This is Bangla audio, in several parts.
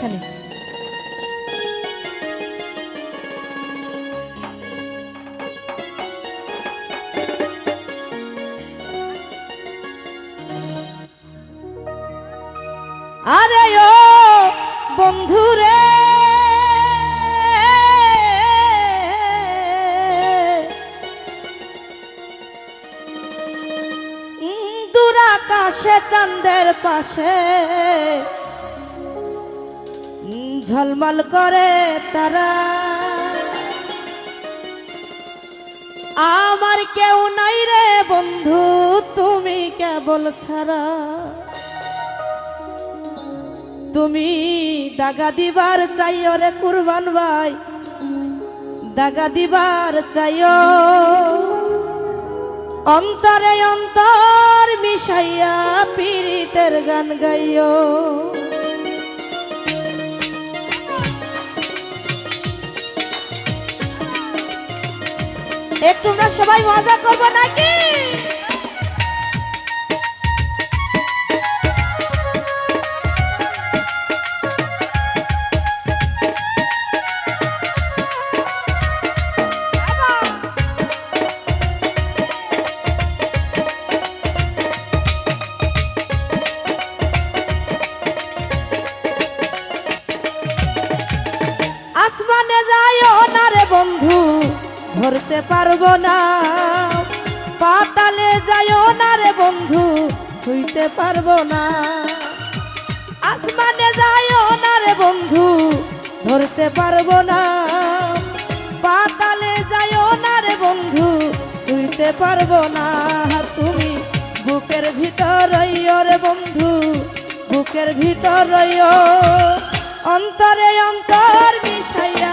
এখানে। আরে ও বন্ধুরে! উম, দূর আকাশে পাশে ঝলমল করে তারা। আমার কেউ নাই রে বন্ধু, তুমি কেবল ছাড়া। তুমি দাগা দিবার চাইও রে কুরবান ভাই, দাগা দিবার চাইও। অন্তরে অন্তর মিশাইয়া পীড়িতের গান গাইও। একটু না সবাই মজা করব নাকি? পারব না। পাতালে যাইও না রে বন্ধু, শুইতে পারব না। আসমানে যাইও না রে বন্ধু, ধরতে পারব না। পাতালে যাইও না রে বন্ধু, শুইতে পারব না। তুমি বুকের ভিতর রে বন্ধু, বুকের ভিতর অন্তরে অন্তর মিশাইয়া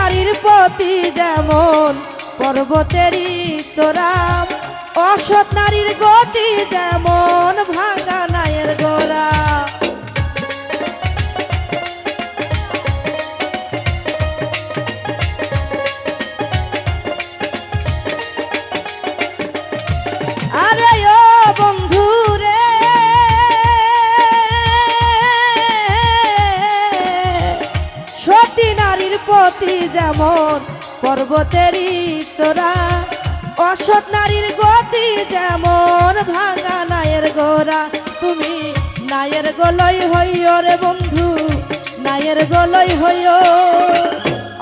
নারীর প্রতি যেমন পর্বতেরই চোরাম অসৎ নারীর গতি যেমন ভাঙা নায়ের গোড়া যেমন পর্বতেরই চোরা অসৎ নারীর গতি যেমন ভাঙা নায়ের গোড়া। তুমি নায়ের গলই হইও রে বন্ধু, নায়ের গলই হইও।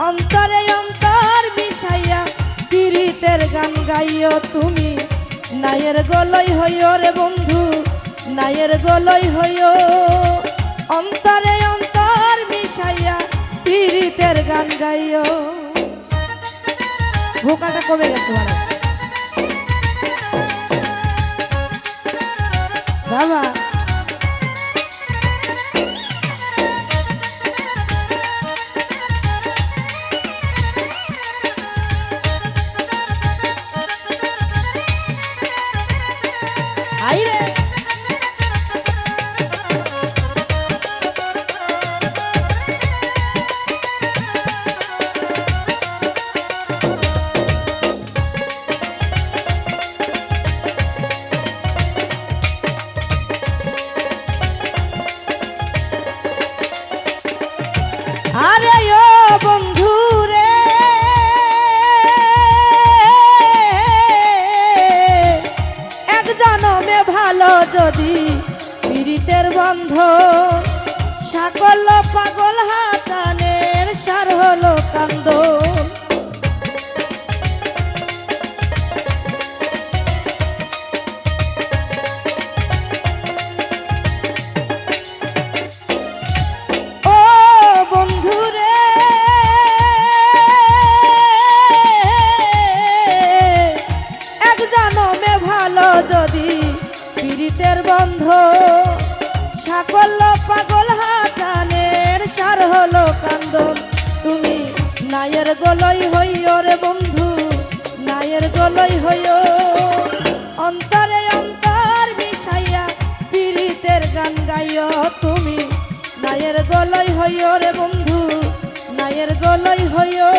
অন্তরে অন্তর মিশাইয়া পীড়িতের গান গাইও তুমি, নায়ের গলই হইও রে বন্ধু, নায়ের গলই হইও। অন্তরে পীড়িতের গান গাইও। ভোকাটা কমে গেছে মানে যদি পীড়িতের বন্ধ সাকল পাগল হাতানের পাগল হাতানের সার হলো কান্দন। তুমি নায়ের গলই হইও রে বন্ধু, নায়ের গলই হইও অন্তরে অন্তর মিশাইয়া পীড়িতের গান গাইও তুমি, নায়ের গলই হইও রে বন্ধু, নায়ের গলই হইও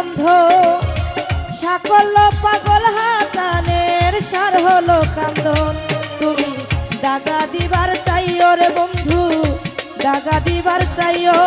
বন্ধ সাকল্য পাগল হাতানের সার হলো কান্দন। তুমি দাগা দিবার চাইও রে বন্ধু, দাগা দিবার চাইও